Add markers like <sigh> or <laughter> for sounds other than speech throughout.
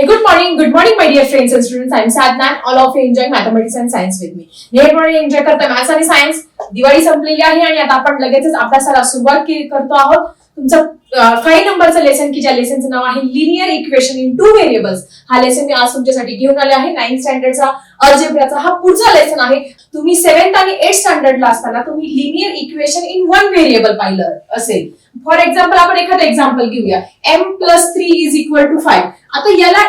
Hey, good morning, good morning, my dear friends and students. I'm Sadnan. All of you enjoy mathematics and science with me. हे morning enjoy करता maths आणि science Diwali संपलेली आहे आणि आता आपण लगेचच अभ्यासाला सुरुवात करतो आहोत. तुमचं फाईव्ह नंबरचं लेसन की ज्या लेसनचं नाव आहे linear equation in two variables हा लेसन मी आज तुमच्यासाठी घेऊन आले आहे. नाईन्थ स्टँडर्डचा अर्जेब्राचा हा पुढचा लेसन आहे. तुम्ही सेव्हन्थ आणि एट स्टँडर्डला असताना तुम्ही linear equation in one variable पाहिलं असेल. फॉर एक्झाम्पल आपण एखादं एक्झाम्पल घेऊया. M plus three is equal to five आता याला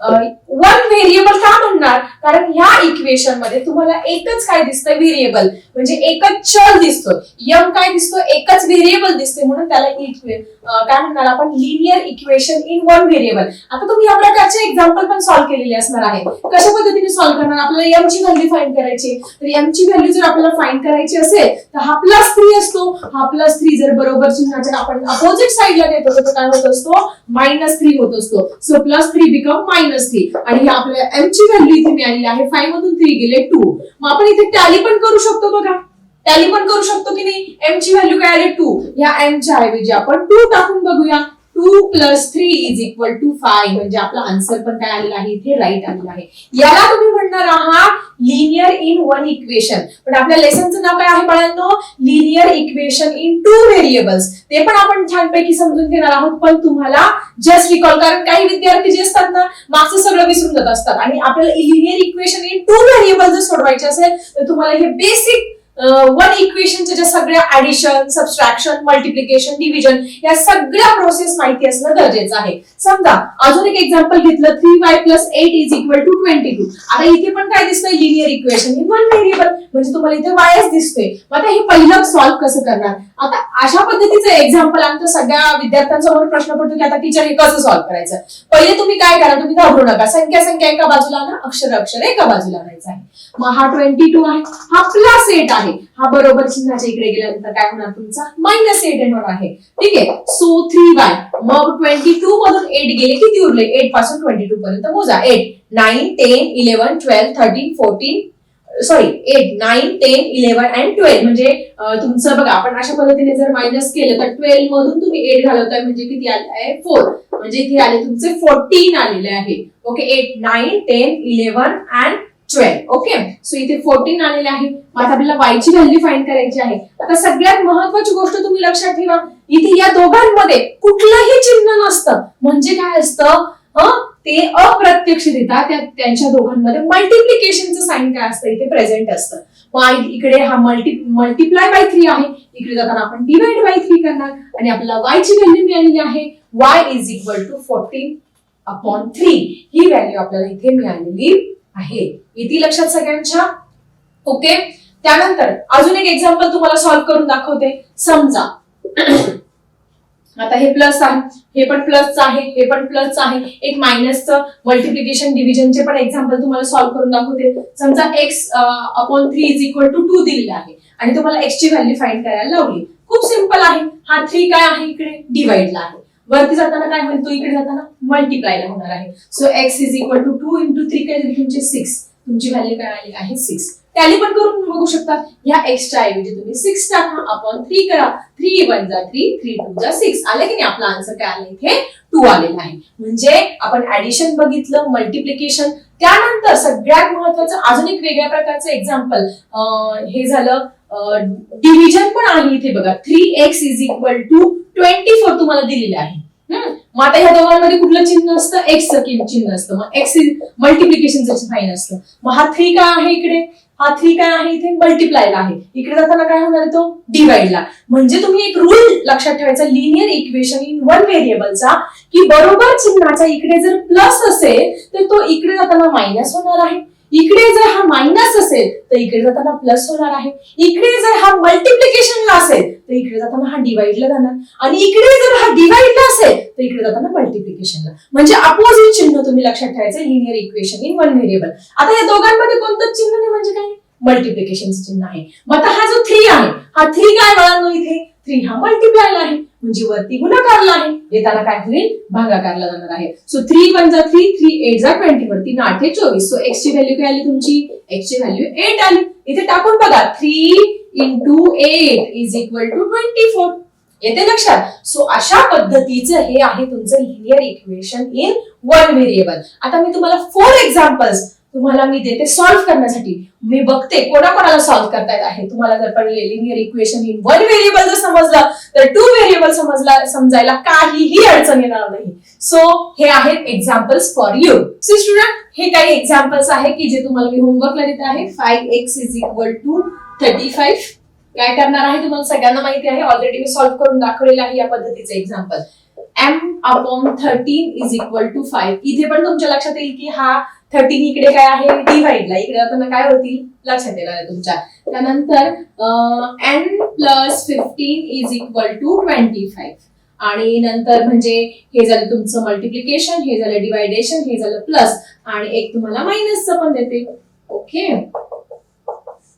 वन व्हेरिएबल का म्हणणार? कारण ह्या इक्वेशनमध्ये तुम्हाला एकच काय दिसतंय? व्हेरिएबल म्हणजे एकच चल दिसतो यम काय दिसतो एकच व्हेरिएबल दिसते म्हणून त्याला काय म्हणणार आपण? Linear equation in one variable आता तुम्ही या प्रकारचे एक्झाम्पल पण सॉल्व्ह केलेले असणार आहे. कशा पद्धतीने सॉल्व्ह करणार? आपल्याला यम ची व्हॅल्यू फाईंड करायची तर एम ची व्हॅल्यू जर आपल्याला फाईन करायची असेल तर हा प्लस थ्री असतो. हा प्लस थ्री जर बरोबर चिन्हाच्या आपण अपोजिट साईडला नेतो तर काय होत असतो? मायनस थ्री होत असतो. So plus three become minus three आणि ही आपल्या एम ची व्हॅल्यू इथे मिळालेली आहे. फाईव्ह मधून थ्री गेले टू मग आपण इथे टॅली पण करू शकतो बघा. टॅली पण करू शकतो की नाही? एम ची व्हॅल्यू काय आली? टू या एम च्या ऐवजी आपण टू टाकून बघूया. Two plus three is equal to five. म्हणजे आपला आन्सर पण काय आलेला आहे? इथे राईट आलेला आहे. याला तुम्ही म्हणणार आहात लिनियर इन वन इक्वेशन पण आपल्या लेसनचं नाव काय आहे बाळांनो? Linear equation in two variables ते पण आपण छानपैकी समजून घेणार आहोत. पण तुम्हाला जस्ट रिकॉल कारण काही विद्यार्थी जे असतात ना मागचं सगळं विसरून जात असतात. आणि आपल्याला linear equation in two variable जर सोडवायचे असेल तर तुम्हाला हे बेसिक वन इक्वेशनच्या ज्या सगळ्या ऍडिशन सबस्ट्रॅक्शन मल्टिप्लिकेशन डिव्हिजन या सगळ्या प्रोसेस माहिती असणं गरजेचं आहे. समजा अजून एक एक्झाम्पल घेतलं three Y plus eight is equal to twenty two आता इथे पण काय दिसतंय? Linear equation in one variable म्हणजे तुम्हाला इथे वायच दिसतोय. मग आता हे पहिलं सॉल्व्ह कसं करणार? आता अशा पद्धतीचं एक्झाम्पल आमच्या सगळ्या विद्यार्थ्यांसमोर प्रश्न पडतो की आता टीचर हे कसं सॉल्व्ह करायचं? पहिले तुम्ही काय करा? तुम्ही घाबरू नका. संख्या संख्या एका बाजूला ना अक्षर अक्षर एका बाजूला आणायचं आहे. मग हा ट्वेंटी टू आहे. हा प्लस एट आहे. हा बरोबर चिन्हाच्या इकडे गेल्यानंतर काय होणार तुमचा? मायनस एट येणार आहे. ठीक आहे? सो थ्री वाय मग ट्वेंटी टू मधून एट गेले किती उरले? एटपासून ट्वेंटी टू पर्यंत मोजा. Eight nine ten eleven twelve thirteen fourteen sorry eight nine ten eleven and twelve म्हणजे तुमचं बघा आपण अशा पद्धतीने जर मायनस केलं तर ट्वेल्व मधून तुम्ही एट घालवताय. म्हणजे किती आले आहे फोर म्हणजे इथे आले तुमचे फोर्टीन आलेले आहे. Okay eight nine ten eleven and twelve. Okay so इथे फोर्टीन आलेले आहे मग आता आपल्याला वाय ची व्हॅल्यू फाईंड करायची आहे. आता सगळ्यात महत्वाची गोष्ट तुम्ही लक्षात ठेवा. इथे या दोघांमध्ये कुठलंही चिन्ह नसतं. म्हणजे काय असतं? ते अप्रत्यक्षरित्या त्या त्यांच्या दोघांमध्ये मल्टिप्लिकेशनचं साईन काय असतं? इथे प्रेझेंट असतं. मग इकडे हा मल्टी मल्टिप्लाय बाय थ्री आहे. इकडे जाताना आपण डिवाइड बाय थ्री करणार. आणि आपल्याला वाय ची व्हॅल्यू मिळालेली आहे. Y is equal to fourteen upon three he value आपल्याला इथे मिळालेली आहे. येते लक्षात सगळ्यांच्या? ओके त्यानंतर अजून एक एक्झाम्पल तुम्हाला सॉल्व्ह करून दाखवते. समजा. <clears throat> आता हे प्लस आहे. हे पण प्लसचं आहे. हे पण प्लसचं आहे. एक मायनसचं मल्टिप्लिकेशन डिव्हिजनचे पण एक्झाम्पल तुम्हाला सॉल्व्ह करून दाखवते. समजा X upon three is equal to two दिलेला आहे. आणि तुम्हाला एक्सची व्हॅल्यू फाईंड करायला लावली. खूप सिंपल आहे. हा थ्री काय आहे इकडे? डिवाइडला आहे. वरती जाताना काय होईल? तो इकडे जाताना मल्टिप्लायला होणार आहे. So X is equal to two into three काय? सिक्स तुमची व्हॅल्यू काय आली? आहे सिक्स टॅली पण करून बघू शकता. या एक्सच्या ऐवजी तुम्ही सिक्स टाका आपण थ्री करा. थ्री वन जा थ्री थ्री टू जा सिक्स आले की नाही? आपला आन्सर काय आलं? इथे टू आलेला आहे. म्हणजे आपण ऍडिशन बघितलं मल्टिप्लिकेशन त्यानंतर सगळ्यात महत्वाचं अजून एक वेगळ्या प्रकारचं एक्झाम्पल हे झालं डिव्हिजन पण आहे इथे बघा. Three X is equal to twenty four तुम्हाला दिलेलं आहे. मग आता ह्या दोघांमध्ये कुठलं चिन्ह असतं? एक्स चिन्ह असतं. मग एक्स मल्टिप्लिकेशनचं साईन असतं मग हा थ्री काय आहे इकडे? हा थ्री काय आहे इथे? मल्टिप्लायला आहे. इकडे जाताना काय होणार तो? डिवाइडला म्हणजे तुम्ही एक रूल लक्षात ठेवायचा. लिनियर इक्वेशन इन वन व्हेरिएबलचा की बरोबर चिन्हाचा इकडे जर प्लस असेल तर तो इकडे जाताना मायनस होणार आहे. इकडे जर मायनस असेल तर इकडे जाताना प्लस होणार आहे. इकडे जर हा मल्टिप्लिकेशनला असेल तर इकडे जाताना हा डिवाइडला जाणार. आणि इकडे जर हा डिवाइडला असेल तर इकडे जाताना मल्टिप्लिकेशनला म्हणजे अपोजिट चिन्ह तुम्ही लक्षात ठेवायचं linear equation in one variable आता या दोघांमध्ये कोणतं चिन्ह नाही म्हणजे काय? मल्टिप्लिकेशन चिन्ह आहे. मग आता हा जो थ्री आहे हा थ्री काय वळानो इथे? थ्री हा मल्टिप्लायला आहे. म्हणजे वरती गुणाकारला आहे येताना काय होईल भागाकारला जाणार आहे. सो थ्री वन जा थ्री थ्री एट जा ट्वेंटी वरती ना आठ चोवीस. सो एक्स ची व्हॅल्यू काय आली तुमची? एक्स ची व्हॅल्यू एट आली. इथे टाकून बघा. Three into eight is equal to twenty four येते लक्षात? सो अशा पद्धतीचं हे आहे तुमचं linear equation in one variable आता मी तुम्हाला फोर एक्झाम्पल्स तुम्हाला मी देते सॉल्व्ह करण्यासाठी. मी बघते कोणाकोणाला सॉल्व्ह करता येत आहे. तुम्हाला जर पडले linear equation in one variable जर समजलं तर टू व्हेरिएबल समजला समजायला काहीही अडचण येणार नाही. सो हे आहेत examples for you see student हे काही एक्झाम्पल्स आहे की जे तुम्हाला मी होमवर्कला देत आहे. Five X is equal to thirty five काय करणार आहे तुम्हाला सगळ्यांना माहिती आहे? ऑलरेडी मी सॉल्व्ह करून दाखवलेलं आहे या पद्धतीचं example M upon thirteen is equal to five इथे पण तुमच्या लक्षात येईल की हा थर्टीन इकडे काय आहे? डिव्हाइडला इकडे जाताना काय होतील? लक्षात येणार आहे तुमच्या. त्यानंतर N plus fifteen is equal to twenty five आणि नंतर म्हणजे हे झालं तुमचं मल्टिप्लिकेशन हे झालं डिवायडेशन हे झालं प्लस आणि एक तुम्हाला मायनसचं पण देते. ओके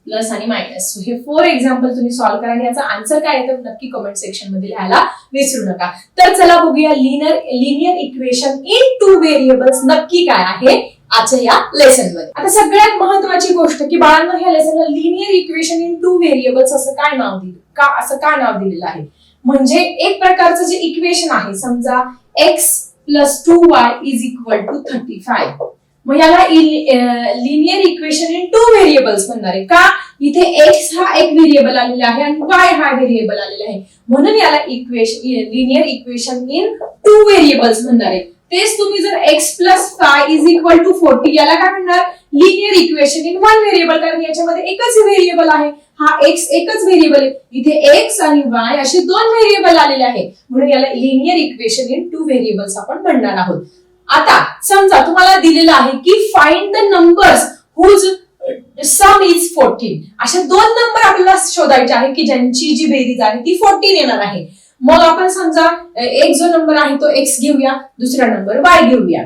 प्लस आणि मायनस हे फोर एक्झाम्पल तुम्ही सॉल्व्ह करा आणि याचा आन्सर काय आहे तर नक्की कमेंट सेक्शनमध्ये लिहायला विसरू नका. तर चला बघूया linear linear equation in two variables नक्की काय आहे? आजच्या या लेसनमध्ये आता सगळ्यात महत्वाची गोष्ट की बाळांना ह्या लेसनला linear equation in two variables असं काय नाव दिलं? का असं का नाव दिलेलं आहे? म्हणजे एक प्रकारचं जे इक्वेशन आहे समजा X plus two Y is equal to thirty five मग याला linear equation in two variables म्हणणार आहे. का? इथे एक्स हा एक व्हेरिएबल आलेला आहे आणि वाय हा व्हेरिएबल आलेला आहे. म्हणून याला equation linear equation in two variables म्हणणार आहे. तेच तुम्ही जर X plus five is equal to forty याला काय म्हणणार? Linear equation in one variable कारण याच्यामध्ये एकच व्हेरिएबल आहे. हा एक्स एकच व्हेरिएबल आहे. इथे एक्स आणि वाय असे दोन व्हेरिएबल आलेले आहे म्हणून याला linear equation in two variables आपण म्हणणार आहोत. आता समजा तुम्हाला दिलेलं आहे की find the numbers whose sum is fourteen अशा दोन नंबर आपल्याला शोधायचे आहे की ज्यांची जी बेरीज आहे ती फोर्टीन येणार आहे. मग आपण समजा एक जो नंबर आहे तो एक्स घेऊया दुसरा नंबर वाय घेऊया.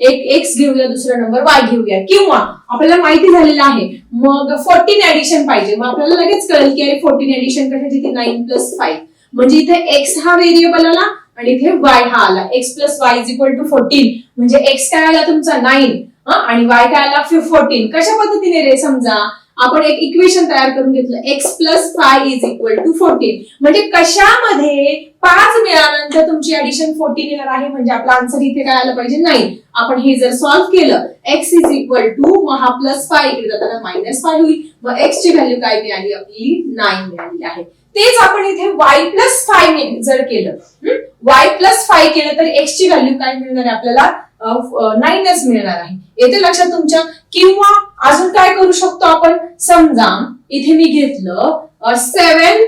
एक एक्स घेऊया दुसरा नंबर वाय घेऊया. किंवा आपल्याला माहिती झालेलं आहे मग फोर्टीन ऍडिशन पाहिजे. मग आपल्याला लगेच कळेल की अरे फोर्टीन ऍडिशन कशाची ती नाईन प्लस फाईव्ह म्हणजे इथे एक्स हा व्हेरिएबल आला आणि इथे वाय हा आला. X plus Y is equal to fourteen म्हणजे एक्स काय आला तुमचा? नाईन आणि वाय काय आला? फोर्टीन कशा पद्धतीने रे? समजा आपण एक इक्वेशन तयार करून घेतलं. X plus five is equal to fourteen म्हणजे कशामध्ये पाच मिळाल्यानंतर तुमची ऍडिशन फोर्टीन येणार आहे? म्हणजे आपला आन्सर इथे काय आलं पाहिजे? नाही. आपण हे जर सॉल्व्ह केलं एक्स इज इक्वल टू मग हा प्लस फाय इकडे जाताना मायनस फाय होईल. मग एक्सची व्हॅल्यू काय मिळाली? आपली नाईन मिळाली आहे. तेच आपण इथे वाय प्लस फाय जर केलं वाय प्लस फाय केलं तर एक्स ची व्हॅल्यू काय मिळणार आहे आपल्याला? नाईनच मिळणार आहे. येते लक्षात तुमच्या? किंवा अजून काय करू शकतो आपण? समजा इथे मी घेतलं सेवन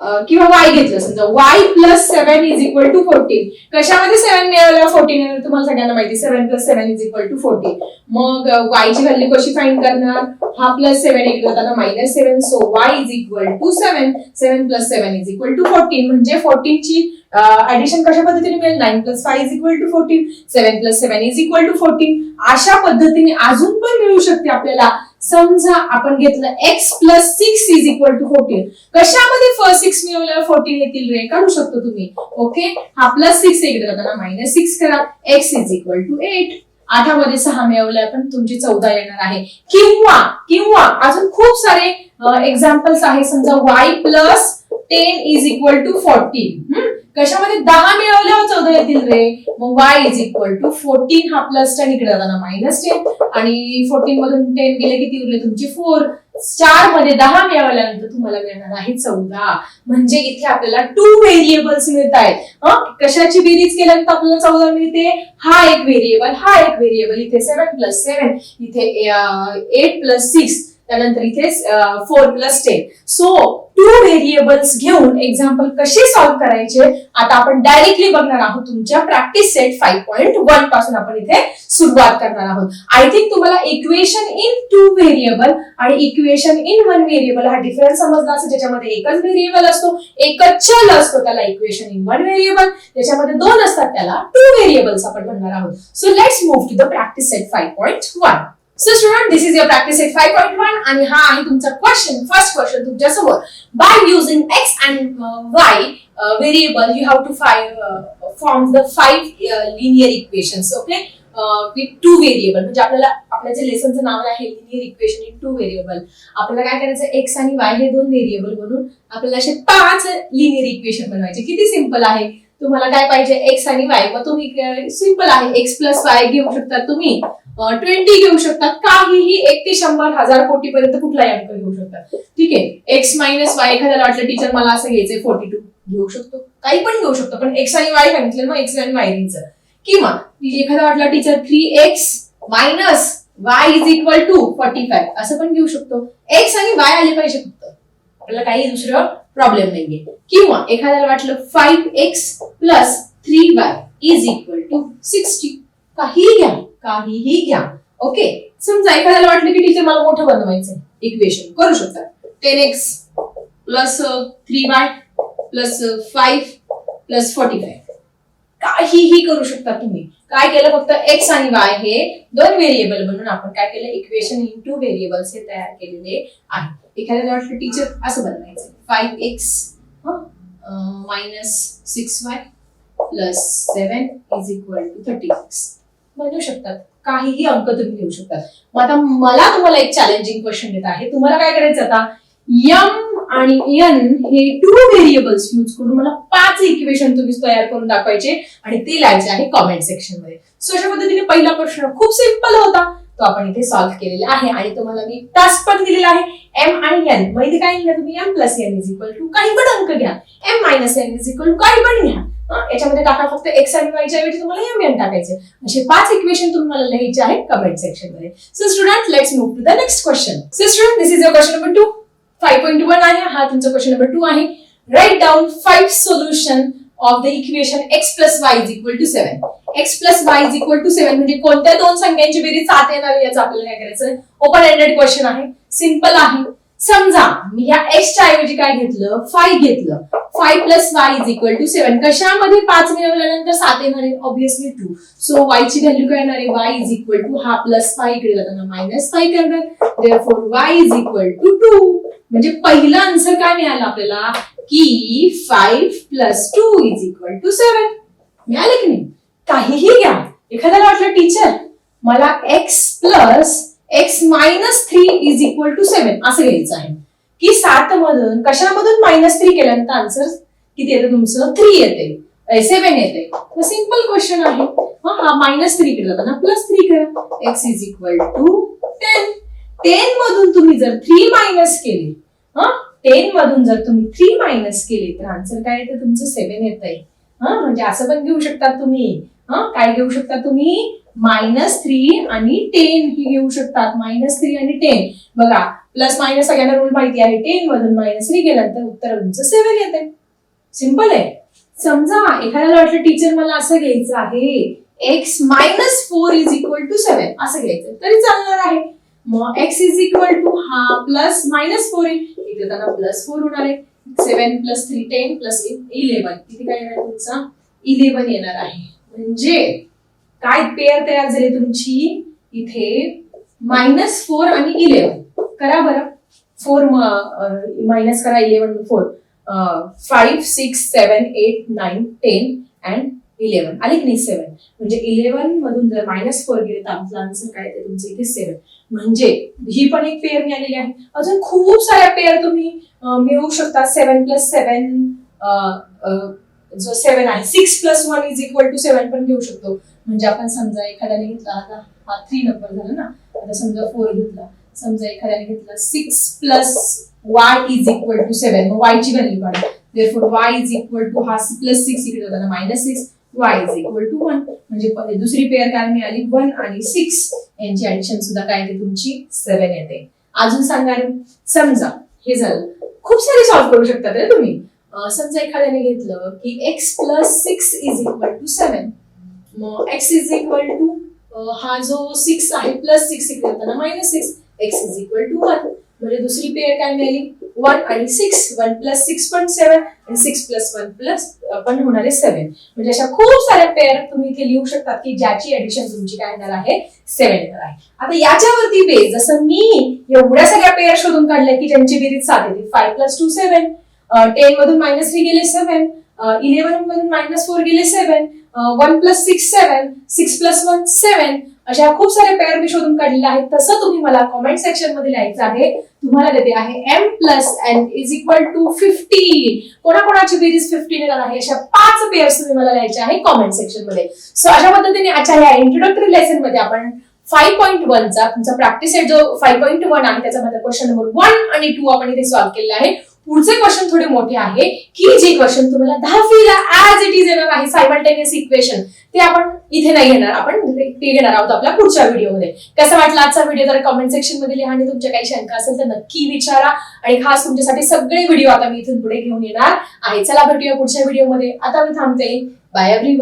किंवा वाय घेतलं समजा Y plus seven is equal to fourteen कशामध्ये सेव्हन मिळालं? फोर्टीन तुम्हाला सगळ्यांना माहिती seven plus seven is equal to fourteen मग वाय ची व्हॅल्यू कशी फाईंड करणार? हा प्लस सेव्हन इकडे होताना minus seven so Y is equal to seven seven plus seven is equal to fourteen म्हणजे फोर्टीन ची ऍडिशन कशा पद्धतीने मिळेल? Nine plus five is equal to fourteen seven plus seven is equal to fourteen अशा पद्धतीने अजून पण मिळू शकते आपल्याला. समजा आपण घेतलं X plus six is equal to fourteen कशामध्ये फर्स्ट सिक्स मिळवल्यावर फोर्टीन येतील रे? काढू शकतो तुम्ही. ओके हा प्लस सिक्स इकडे जाताना मायनस सिक्स करा. X is equal to eight आठामध्ये सहा मिळवल्या पण तुमची चौदा येणार आहे. किंवा किंवा अजून खूप सारे एक्झाम्पल्स आहे. समजा Y plus ten is equal to fourteen कशामध्ये दहा मिळवल्यावर चौदा येतील रे? मग Y is equal to fourteen हा प्लस टेन इकडे जाताना मायनस टेन आणि फोर्टीन मधून टेन गेले किती उरले तुमचे फोर चारमध्ये दहा मिळवल्यानंतर तुम्हाला मिळणार आहे चौदा. म्हणजे इथे आपल्याला टू व्हेरिएबल्स मिळत आहेत कशाची बेरीज केल्यानंतर आपल्याला चौदा मिळते? हा एक व्हेरिएबल हा एक व्हेरिएबल इथे सेव्हन प्लस सेव्हन इथे एट प्लस सिक्स त्यानंतर इथे four plus ten so two variables घेऊन एक्झाम्पल कसे सॉल्व्ह करायचे आता आपण डायरेक्टली बघणार आहोत तुमच्या प्रॅक्टिस सेट फाईव्ह पॉईंट वनपासून आपण इथे सुरुवात करणार आहोत. आय थिंक तुम्हाला इक्वेशन इन टू व्हेरिएबल आणि इक्वेशन इन वन व्हेरिएबल हा डिफरन्स समजला असेल. ज्याच्यामध्ये एकच व्हेरिएबल असतो एकच चल असतो त्याला इक्वेशन इन वन व्हेरिएबल त्याच्यामध्ये दोन असतात त्याला टू व्हेरिएबल्स आपण म्हणणार आहोत. So let's move to the practice set five point one so student this is your practice set five point one आणि हा आहे तुमचा क्वेश्चन फर्स्ट क्वेश्चन तुमच्यासोबत by using X and Y variable you have to five form the five linear equations okay with two variable म्हणजे आपल्याला आपल्या जे लेसनचं नाव आहे linear equation in two variable आपल्याला काय करायचं? एक्स आणि वाय हे दोन व्हेरिएबल बनवून आपल्याला असे पाच लिनियर इक्वेशन बनवायचे. किती सिंपल आहे? तुम्हाला काय पाहिजे? एक्स आणि वाय मग तुम्ही सिंपल आहे. एक्स प्लस वाय घेऊ शकता तुम्ही. ट्वेंटी घेऊ शकता. काहीही एक ते शंभर हजार कोटी पर्यंत कुठलाही अंक घेऊ शकता. ठीक आहे? एक्स मायनस वाय एखाद्याला वाटलं टीचर मला असं घ्यायचंय फोर्टी टू घेऊ शकतो. काही पण घेऊ शकतो. पण एक्स आणि वाय सांगितलं मग एक्स आणि वाय घ्यायचं किंवा एखादा वाटला teacher three X minus Y is equal to forty five असं पण घेऊ शकतो. एक्स आणि वाय आले पाहिजे फक्त. आपल्याला काही दुसरं प्रॉब्लेम नाहीये. किंवा एखाद्याला वाटलं five X plus three Y is equal to sixty काहीही घ्या काहीही घ्या. ओके समजा एखाद्याला वाटलं की टीचर मला मोठं बनवायचं इक्वेशन करू शकता ten X plus three Y plus five plus forty five काहीही करू शकता तुम्ही. काय केलं फक्त एक्स आणि वाय हे दोन व्हेरिएबल म्हणून आपण काय केलं? इक्वेशन इन टू व्हेरिएबल्स हे तयार केलेले आहे. एखाद्या वाटलं टीचर असं बनवायचं. Five X minus six Y plus seven is equal to thirty six बनवू शकतात. काहीही अंक तुम्ही घेऊ शकतात. मग आता मला तुम्हाला एक चॅलेंजिंग क्वेश्चन देत आहे. तुम्हाला काय करायचं आता? यम आणि एन हे टू व्हेरिएबल्स यूज करून मला पाच इक्वेशन तुम्ही तयार करून दाखवायचे आणि ते लिहायचे आहे कॉमेंट सेक्शनमध्ये. सो अशा पद्धतीने पहिला प्रश्न खूप सिंपल होता. तो आपण इथे सॉल्व्ह केलेला आहे. आणि तुम्हाला मी टास्क पण दिलेला आहे. एम आणि एन मग इथे काय लिहिलं तुम्ही? M plus N is equal to काही पण अंक घ्या. M minus N is equal to काही पण घ्या. याच्यामध्ये टाका फक्त एक्स आणि वायच्या ऐवजी तुम्हाला एम एन टाकायचे. असे पाच इक्वेशन तुम्हाला लिहायचे आहेत कमेंट सेक्शनमध्ये. So student let's move to the next question so student this is your question number two five point one आहे. हा तुमचा क्वेश्चन नंबर टू आहे. Write down five solution of the equation X plus Y is equal to seven X plus Y is equal to seven म्हणजे कोणत्या दोन संख्यांची बेरीज सात येणार याचं आपल्याला काय करायचं? ओपन एंडेड क्वेश्चन आहे. सिंपल आहे. समजा मी या एक्स च्या ऐवजी काय घेतलं? फाय घेतलं. Five plus Y is equal to seven कशामध्ये पाच मिळवल्यानंतर सात येणार? आहे ऑब्विसली टू सो वाय ची व्हॅल्यू काय येणार? आहे वाय इज इक्वल टू हा प्लस फाय इकडे जाताना मायनस फाय करणार four Y is equal to two म्हणजे पहिला आन्सर काय मिळाला आपल्याला? की five plus two is equal to seven मिळाले की नाही? काहीही घ्या. एखाद्याला वाटलं टीचर मला X plus X minus three is equal to seven असं घ्यायचं आहे. की सात मधून कशामधून मायनस थ्री केल्यानंतर आन्सर किती येतं तुमचं? थ्री येते. सेव्हन येते. सिंपल क्वेश्चन आहे. हा मायनस थ्री केलं ना. प्लस थ्री करा. X is equal to ten ten मधून तुम्ही जर थ्री मायनस केले हा? टेन मधून जर तुम्ही थ्री मायनस केले तर आन्सर काय येतं तुमचं? सेव्हन येत आहे हा? म्हणजे असं पण घेऊ शकता तुम्ही. हा? काय घेऊ शकता तुम्ही? मायनस थ्री आणि टेन ही घेऊ शकतात. मायनस थ्री आणि टेन बघा प्लस मायनस सगळ्यांना रूल माहिती आहे. टेन मधून मायनस थ्री तर उत्तर तुमचं सेव्हन आहे सिंपल आहे. समजा एखाद्याला वाटलं टीचर मला असं घ्यायचं आहे. X minus four is equal to seven असं घ्यायचं. तरी चालणार आहे. मग एक्स इज इक्वल टू हा प्लस मायनस फोर आहे. इथे त्यांना प्लस फोर होणार आहे. Seven plus three ten plus eleven किती काय येणार तुमचा? इलेव्हन येणार आहे. म्हणजे काय पेअर तयार झाली तुमची? इथे मायनस फोर आणि इलेव्हन करा बरं. फोर मायनस करा eleven four five six seven eight nine ten and eleven आले की नाही? सेव्हन म्हणजे इलेव्हन मधून जर मायनस फोर गेले तर आपलं आन्सर काय येते तुमचं इथे सेव्हन म्हणजे ही पण एक पेअर मिळालेली आहे. अजून खूप साऱ्या पेअर तुम्ही मिळवू शकता. सेव्हन प्लस सेव्हन जो सेव्हन आहे six plus one is equal to seven पण घेऊ शकतो. म्हणजे आपण समजा एखाद्याने घेतला आता हा थ्री नंबर झाला ना? आता समजा फोर घेतला. समजा एखाद्याने घेतला six plus y is equal to seven मग वाय ची व्हॅल्यू काढा. Therefore y is equal to हा प्लस सिक्स इकडे होता. Minus six y is equal to one म्हणजे दुसरी पेअर काय मिळाली? वन आणि सिक्स यांची ऍडिशन सुद्धा काय येते? तुमची सेवन येते. अजून सांगा समजा हे झालं. खूप सारे सॉल्व्ह करू शकतात रे तुम्ही. समजा एखाद्याने घेतलं की x plus six is equal to seven मग एक्स इज इक्वल टू हा जो सिक्स आहे plus six equal minus six x is equal to one म्हणजे दुसरी पेअर काय मिळाली? वन आणि सिक्स वन प्लस सिक्स पण सेव्हन आणि सिक्स प्लस वन प्लस पण होणार आहे सेव्हन म्हणजे अशा खूप साऱ्या पेअर तुम्ही इथे लिहू शकतात की ज्याची ऍडिशन तुमची काय येणार आहे? सेव्हन येणार आहे. आता याच्यावरती बेस जसं मी एवढ्या सगळ्या पेअर शोधून काढल्या की ज्यांची बेरीज सात येते. Five plus two seven ten मधून मायनस थ्री गेले सेव्हन इलेव्हन मधून मायनस फोर गेले seven one plus six seven six plus one seven अशा खूप सारे पेअर मी शोधून काढलेले आहेत. तसं तुम्ही मला कॉमेंट सेक्शनमध्ये लिहायचं आहे. तुम्हाला देते आहे M plus N is equal to fifteen कोणाकोणाची बेरीज फिफ्टीन येणार आहे? अशा पाच पेअर्स तुम्ही मला लिहायचे आहे कॉमेंट सेक्शनमध्ये. सो अशा पद्धतीने आजच्या या इंट्रोडक्टरी लेसनमध्ये आपण फाईव्ह पॉईंट वनचा तुमचा प्रॅक्टिस सेट जो फाईव्ह पॉईंट वन आहे त्याच्यामध्ये क्वेश्चन नंबर वन आणि टू आपण इथे सॉल्व्ह केलेला आहे. पुढचे क्वेश्चन थोडे मोठे आहे. की जे क्वेश्चन तुम्हाला दहावीला ऍज इट इज येणार आहे सायमल्टेनियस इक्वेशन ते आपण इथे नाही घेणार आपण ते घेणार आहोत आपल्या पुढच्या व्हिडिओमध्ये कसा वाटला आजचा व्हिडिओ तर कमेंट सेक्शनमध्ये लिहा आणि तुमच्या काही शंका असेल तर नक्की विचारा. आणि खास तुमच्यासाठी सगळे व्हिडिओ आता मी इथून पुढे घेऊन येणार आहे. चला भेटूया पुढच्या व्हिडिओमध्ये आता मी थांबते. Bye every